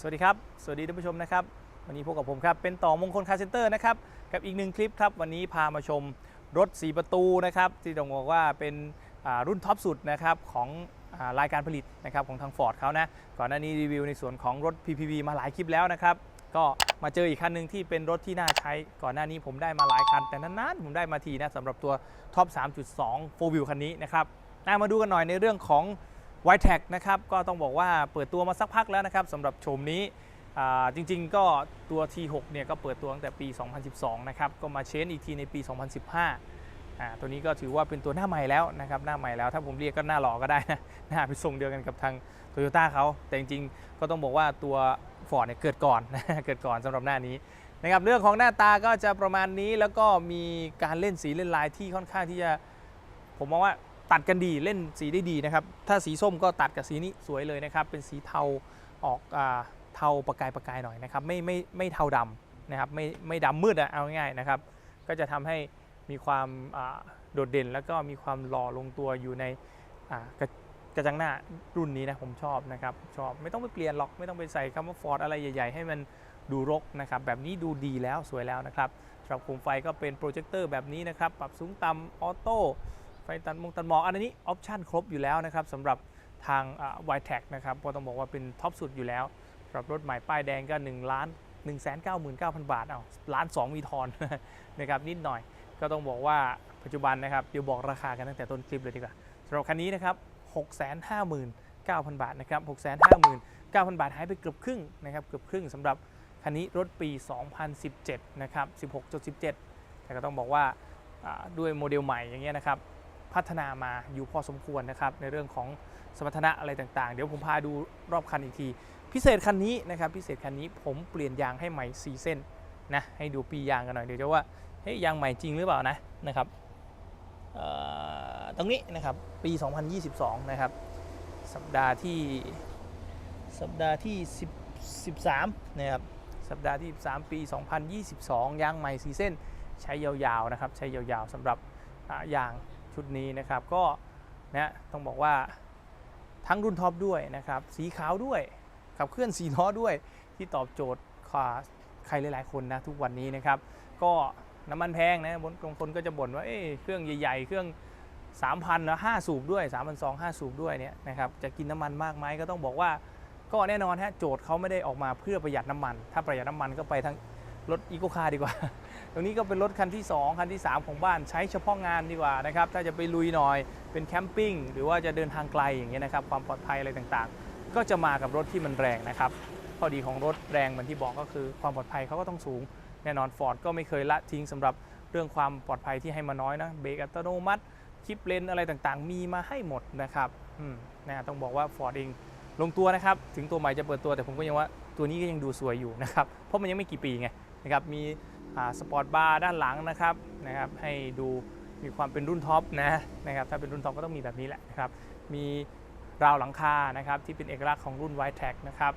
สวัสดีครับ สวัสดีท่านผู้ชมนะครับ วันนี้พบกับผมครับ เป็นต่อมงคลคาร์เซนเตอร์นะครับ กับอีกหนึ่งคลิปครับ วันนี้พามาชมรถ 4 ประตูนะครับ ที่ต้องบอกว่าเป็นรุ่นท็อปสุดนะครับของรายการผลิตนะครับของทาง Ford เขานะ ก่อนหน้านี้รีวิวในส่วนของรถ PPV มาหลายคลิปแล้วนะครับ ก็มาเจออีกคันหนึ่งที่เป็นรถที่น่าใช้ ก่อนหน้านี้ผมได้มาหลายคัน แต่นานๆผมได้มาทีนะสำหรับตัวท็อป 3.2 4 Wheel คันนี้นะครับมาดูกันหน่อยในเรื่องของ w i t e c นะครับก็ต้องบอกว่าเปิดตัวมาสักพักแล้วนะครับสำหรับโฉมนี้จริงๆ ก็ตัว T6 เนี่ยก็เปิดตัวตั้งแต่ปี 2012 นะครับ ก็มาเชนอีกทีในปี 2015 ตัวนี้ก็ถือว่าเป็นตัวหน้าใหม่แล้วนะครับ หน้าใหม่แล้ว ถ้าผมเรียกก็หน้าหล่อก็ได้นะ หน้าเป็นทรงเดียวกันกับทางโตโยต้าเขา แต่จริงๆ ก็ต้องบอกว่าตัว Ford เนี่ยเกิดก่อน เกิดก่อนสำหรับหน้านี้นะครับ เรื่องของหน้าตาก็จะประมาณนี้ แล้วก็มีการเล่นสีเล่นลายที่ค่อนข้างที่จะ ผมมองว่า ตัดกันดีเล่นสีได้ดีนะครับ ถ้าสีส้มก็ตัดกับสีนี้สวยเลยนะครับ เป็นสีเทาออกอาเทาประกายประกายหน่อยนะครับ ไม่ไม่ไม่เทาดำนะครับ ไม่ไม่ดำมืดอะเอาง่ายๆนะครับ ก็จะทำให้มีความอ่าโดดเด่น แล้วก็มีความหล่อลงตัวอยู่ในอ่ากระกระจังหน้ารุ่นนี้นะผมชอบนะครับชอบไม่ต้องไปเปลี่ยนหรอกไม่ต้องไปใส่คำว่าฟอร์ดอะไรใหญ่ๆ ให้มันดูรกนะครับแบบนี้ดูดีแล้วสวยแล้วนะครับสำหรับโคมไฟก็เป็นโปรเจคเตอร์แบบนี้นะครับปรับสูงต่ำออโต้ ฟตันมงตันหมอกอันนี้ออปชันครบอยู่แล้วนะครับสำหรับทางวายแท็กนะครับก็ต้องบอกว่าเป็นท็อปสุดอยู่แล้วสำหรับรถใหม่ป้ายแดงก็1ล้าน1 9 9 0 0 0 บาทเอาล้าน2มีทอนนะครับนิดหน่อยก็ต้องบอกว่าปัจจุบันนะครับเดี๋ยวบอกราคากันตั้งแต่ต้นคลิปเลยดีกว่าสำหรับคันนี้นะครับ659,000 บาทนะครับ659,000 บาทหายไปเกือบครึ่งนะครับเกือบครึ่งสำหรับคันนี้รถปี 2017 นะครับ 16.17 แต่ก็ต้องบอกว่าอ่าด้วยโมเดลใหม่อย่างเงี้ยนะครับ พัฒนามาอยู่พอสมควรนะครับในเรื่องของสมรรถนะอะไรต่างๆ เดี๋ยวผมพาดูรอบคันอีกที พิเศษคันนี้นะครับพิเศษคันนี้ผมเปลี่ยนยางให้ใหม่4เส้นนะให้ดูปียางกันหน่อยเดี๋ยวจะว่าเฮ้ยยางใหม่จริงหรือเปล่านะนะครับตรงนี้นะครับปี 2022 นะครับ สัปดาห์ที่สัปดาห์ที่10 13นะครับสัปดาห์ที่ 13 ปี 2022 ยางใหม่4เส้นใช้ยาวๆนะครับใช้ยาวๆสำหรับยาง ชุดนี้นะครับ ก็นะต้องบอกว่าทั้งรุ่นท็อปด้วยนะครับ สีขาวด้วย ขับเคลื่อนสีล้อด้วยที่ตอบโจทย์ใครหลาย ๆ คนนะทุกวันนี้นะครับ ก็น้ำมันแพงนะบางคนก็จะบ่นว่าเอ้ยเครื่องใหญ่ ๆ เครื่อง 3,000แล้ว5สูบด้วย 3,200 5สูบด้วยเนี่ยนะครับจะกินน้ำมันมากไหมก็ต้องบอกว่า ก็แน่นอนฮะโจทย์เขาไม่ได้ออกมาเพื่อประหยัดน้ำมัน ถ้าประหยัดน้ำมันก็ไปทั้ง รถอีโคคาร์ดีกว่า ตรงนี้ก็เป็นรถคันที่ 2 คันที่ 3 ของบ้านใช้เฉพาะงานดีกว่านะครับ ถ้าจะไปลุยหน่อยเป็นแคมปิ้งหรือว่าจะเดินทางไกลอย่างเงี้ยนะครับ ความปลอดภัยอะไรต่างๆ ก็จะมากับรถที่มันแรงนะครับข้อดีของรถแรงเหมือนที่บอกก็คือความปลอดภัยเขาก็ต้องสูง แน่นอนฟอร์ดก็ไม่เคยละทิ้งสำหรับเรื่องความปลอดภัยที่ให้มาน้อยนะเบรกอัตโนมัติชิปเลนอะไรต่างๆ มีมาให้หมดนะครับอืมนะต้องบอกว่าฟอร์ดเองลงตัวนะครับ ถึงตัวใหม่จะเปิดตัวแต่ผมก็ยังว่าตัวนี้ก็ยังดูสวยอยู่นะครับ เพราะมันยังไม่กี่ปีไง นะครับมีสปอร์ตบาร์ด้านหลังนะครับนะครับให้ดูมีความเป็นรุ่นท็อปนะนะครับถ้าเป็นรุ่นท็อปก็ต้องมีแบบนี้แหละนะครับมีราวหลังคานะครับที่เป็นเอกลักษณ์ของรุ่น y t e c นะครับ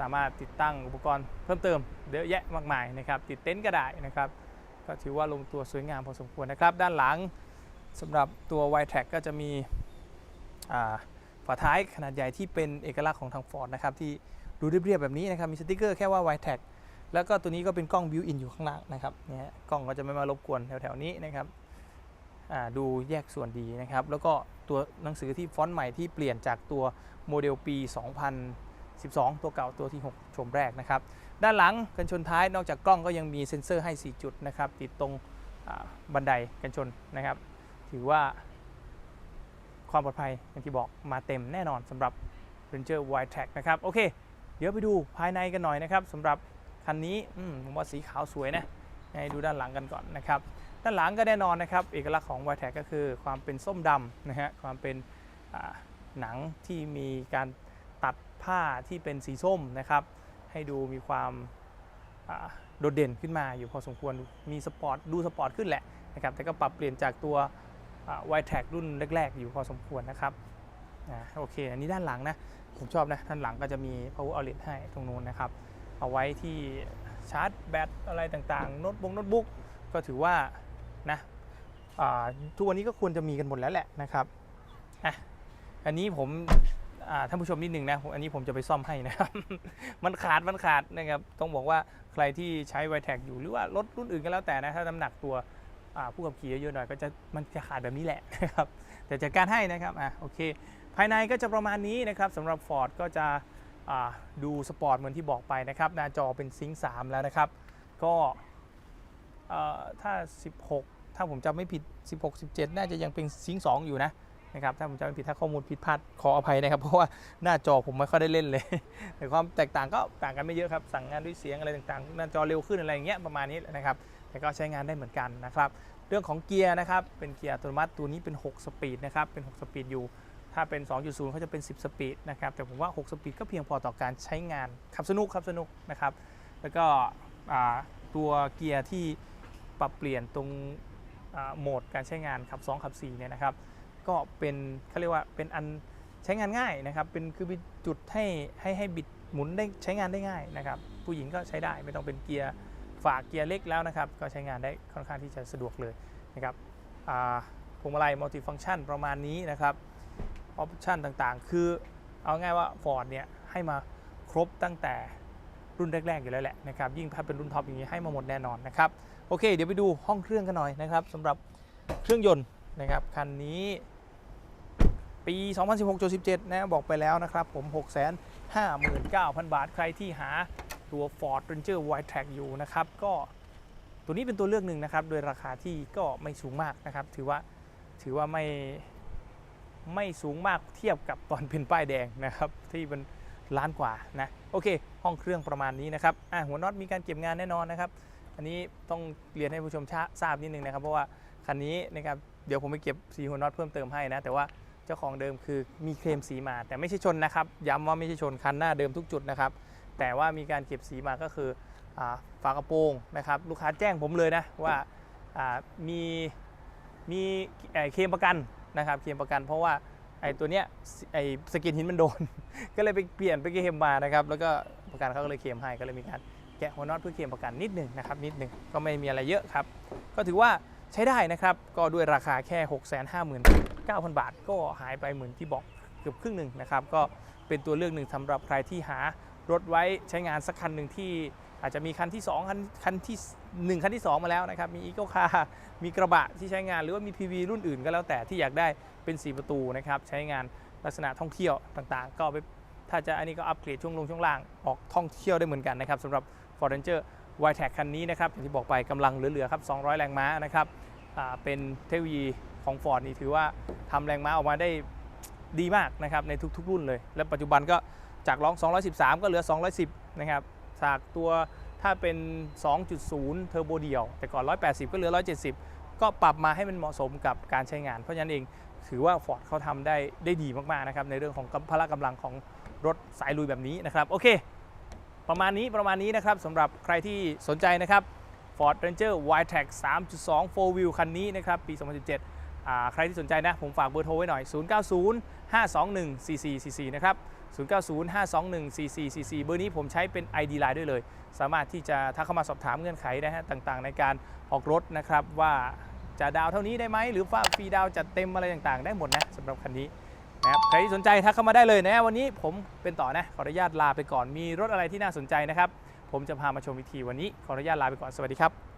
สามารถติดตั้งอุปกรณ์เพิ่มเติมเยอะแยะมากมายนะครับติดเต็นท์ก็ได้นะครับก็ถือว่าลงตัวสวยงามพอสมควรนะครับ ด้านหลังสำหรับตัว y t e c ก็จะมีฝาท้ายขนาดใหญ่ที่เป็นเอกลักษณ์ของทาง Ford นะครับที่ดูเรียบๆแบบนี้นะครับมีสติกเกอร์แค่ว่า y t e c แล้วก็ตัวนี้ก็เป็นกล้องบิวอินอยู่ข้างล่างนะครับเนี่ยฮะกล้องก็จะไม่มารบกวนแถวๆนี้นะครับดูแยกส่วนดีนะครับ แล้วก็ตัวหนังสือที่ฟอนต์ใหม่ที่เปลี่ยนจากตัวโมเดลปี 2012 ตัวเก่าตัวที่ 6 ชมแรกนะครับ ด้านหลังกันชนท้ายนอกจากกล้องก็ยังมีเซ็นเซอร์ให้ 4 จุดนะครับ ติดตรงบันไดกันชนนะครับ ถือว่าความปลอดภัยอย่างที่บอกมาเต็มแน่นอนสำหรับ Ranger Wide Track นะครับ โอเค เดี๋ยวไปดูภายในกันหน่อยนะครับสำหรับ คันนี้ผมว่าสีขาวสวยนะให้ดูด้านหลังกันก่อนนะครับ ด้านหลังก็แน่นอนนะครับ เอกลักษณ์ของ y t e c ก็คือความเป็นส้มดำนะฮะความเป็นหนังที่มีการตัดผ้าที่เป็นสีส้มนะครับ ให้ดูมีความโดดเด่นขึ้นมาอยู่พอสมควรมีสปอร์ตดูสปอร์ตขึ้นแหละนะครับ แต่ก็ปรับเปลี่ยนจากตัว y t e c รุ่นแรก ๆ อยู่พอสมควรนะครับอโอเค อันนี้ด้านหลังนะ ผมชอบนะด้านหลังก็จะมี power outlet ให้ตรงนู้นนะครับ เอาไว้ที่ชาร์จแบตอะไรต่างๆโน้ตบุ๊กโน้ตบุ๊กก็ถือว่านะทุกวันนี้ก็ควรจะมีกันหมดแล้วแหละนะครับอะอันนี้ผมท่านผู้ชมนิดหนึ่งนะอันนี้ผมจะไปซ่อมให้นะครับ มันขาดมันขาดนะครับต้องบอกว่าใครที่ใช้ไวแท็กอยู่หรือว่ารถรุ่นอื่นก็แล้วแต่นะถ้าน้ำหนักตัวผู้ขับขี่เยอะๆหน่อยก็จะมันจะขาดแบบนี้แหละนะครับแต่จัดการให้นะครับอะโอเค ภายในก็จะประมาณนี้นะครับสำหรับ Ford ก็จะ ดูสปอร์ตเหมือนที่บอกไปนะครับ หน้าจอเป็นซิงค์3แล้วนะครับ ก็ถ้า 16 ถ้าผมจำไม่ผิด 16 17 น่าจะยังเป็นซิงค์2อยู่นะนะครับ ถ้าผมจำไม่ผิดถ้าข้อมูลผิดพลาดขออภัยนะครับ เพราะว่าหน้าจอผมไม่ค่อยได้เล่นเลย แต่ความแตกต่างก็ต่างกันไม่เยอะครับ สั่งงานด้วยเสียงอะไรต่างๆ หน้าจอเร็วขึ้นอะไรอย่างเงี้ยประมาณนี้นะครับ แต่ก็ใช้งานได้เหมือนกันนะครับ เรื่องของเกียร์นะครับ เป็นเกียร์อัตโนมัติตัวนี้เป็น 6 สปีดนะครับ เป็น 6 สปีดอยู่ ถ้าเป็น 2.0เขาจะเป็น 10 สปีดนะครับ แต่ผมว่า 6 สปีดก็เพียงพอต่อการใช้งาน ขับสนุกขับสนุกนะครับ แล้วก็ตัวเกียร์ที่ปรับเปลี่ยนตรงโหมดการใช้งานขับ 2 ขับ4เนี่ยนะครับ ก็เป็นเขาเรียกว่าเป็นอันใช้งานง่ายนะครับ เป็นคือเป็นจุดให้ให้ให้บิดหมุนได้ใช้งานได้ง่ายนะครับ ผู้หญิงก็ใช้ได้ไม่ต้องเป็นเกียร์ฝากเกียร์เล็กแล้วนะครับ ก็ใช้งานได้ค่อนข้างที่จะสะดวกเลยนะครับพวงมาลัยมัลติฟัง c t ชันประมาณนี้นะครับ ออปชันต่างๆ คือเอาง่ายว่า Ford เนี่ยให้มาครบตั้งแต่รุ่นแรกๆอยู่แล้วแหละนะครับยิ่งถ้าเป็นรุ่นท็อปอย่างนี้ให้มาหมดแน่นอนนะครับโอเค เดี๋ยวไปดูห้องเครื่องกันหน่อยนะครับสำหรับเครื่องยนต์นะครับคันนี้ปี 2016-17 นะบอกไปแล้วนะครับ ผม 659,000 บาทใครที่หาตัว Ford Ranger Wildtrak อยู่นะครับ ก็ตัวนี้เป็นตัวเลือกหนึ่งนะครับ โดยราคาที่ก็ไม่สูงมากนะครับ ถือว่าถือว่าไม่ ไม่สูงมากเทียบกับตอนเป็นป้ายแดงนะครับ ที่มันล้านกว่านะโอเค ห้องเครื่องประมาณนี้นะครับอะหัวน็อตมีการเก็บงานแน่นอนนะครับ อันนี้ต้องเรียนให้ผู้ชมชทราบนิดนึงนะครับ เพราะว่าคันนี้นะครับเดี๋ยวผมไปเก็บสีหัวน็อตเพิ่มเติมให้นะแต่ว่าเจ้าของเดิมคือมีเคลมสีมา แต่ไม่ใช่ชนนะครับ ย้ำว่าไม่ใช่ชนคันหน้าเดิมทุกจุดนะครับ แต่ว่ามีการเก็บสีมาก็คืออฝากระโปรงนะครับ ลูกค้าแจ้งผมเลยนะว่ามีมีเคลมประกัน นะครับเคลมประกันเพราะว่าไอ้ตัวเนี้ยไอ้สกินหินมันโดน ก็เลยไปเปลี่ยนไปเคลมมานะครับแล้วก็ประกันเขาก็เลยเคลมให้ก็เลยมีการแกะหัวน็อตเพื่อเคลมประกันนิดหนึ่งนะครับนิดหนึ่งก็ไม่มีอะไรเยอะครับ ก็ถือว่าใช้ได้นะครับ ก็ด้วยราคาแค่ 659,000 บาท ก็หายไปเหมือนที่บอกเกือบครึ่งหนึ่งนะครับ ก็เป็นตัวเลือกหนึ่งสำหรับใครที่หารถไว้ใช้งานสักคันหนึ่งที่อาจจะมีคันที่ 2 คันคันที่ 1 คันที่ 2 มาแล้วนะครับ มีอีโกคาร์มีกระบะที่ใช้งานหรือว่ามี PV รุ่นอื่นก็แล้วแต่ที่อยากได้เป็น 4 ประตูนะครับ ใช้งานลักษณะท่องเที่ยวต่างๆ ก็ไปถ้าจะอันนี้ก็อัปเกรดช่วงลงช่วงล่างออกท่องเที่ยวได้เหมือนกันนะครับสำหรับ Ford Ranger w i t e c คันนี้นะครับอย่างที่บอกไปกำลังเหลือๆครับ 200 แรงม้านะครับเป็นเทคโนโลยีของ Ford นี่ถือว่าทำแรงม้าออกมาได้ดีมากนะครับในทุกๆ รุ่นเลย และปัจจุบันก็จากร้อง 213 ก็เหลือ 210 นะครับจากตัว ถ้าเป็น 2.0 เทอร์โบเดียว แต่ก่อน 180 ก็เหลือ 170 ก็ปรับมาให้มันเหมาะสมกับการใช้งาน เพราะฉะนั้นเองถือว่า Ford เขาทำได้ได้ดีมาก ๆ นะครับ ในเรื่องของพละกำลังของรถสายลุยแบบนี้นะครับ โอเค ประมาณนี้ประมาณนี้นะครับสำหรับใครที่สนใจนะครับ Ford Ranger Wildtrak 3.2 4 wheel คันนี้นะครับ ปี 2017อ่าใครที่สนใจนะ ผมฝากเบอร์โทรไว้หน่อย 090 521 4444 นะครับ 090 521 4444 เบอร์นี้ผมใช้เป็น ID Line ด้วยเลย สามารถที่จะถ้าเข้ามาสอบถามเงื่อนไขนะฮะต่างๆ ในการออกรถนะครับว่าจะดาวเท่านี้ได้ไหมหรือว่าฟรีดาวจัดเต็มอะไรต่างๆ ได้หมดนะสำหรับคันนี้นะครับใครที่สนใจทักเข้ามาได้เลยนะวันนี้ผมเป็นต่อนะขออนุญาตลาไปก่อนมีรถอะไรที่น่าสนใจนะครับ ผมจะพามาชมวิธีวันนี้ขออนุญาตลาไปก่อนสวัสดีครับ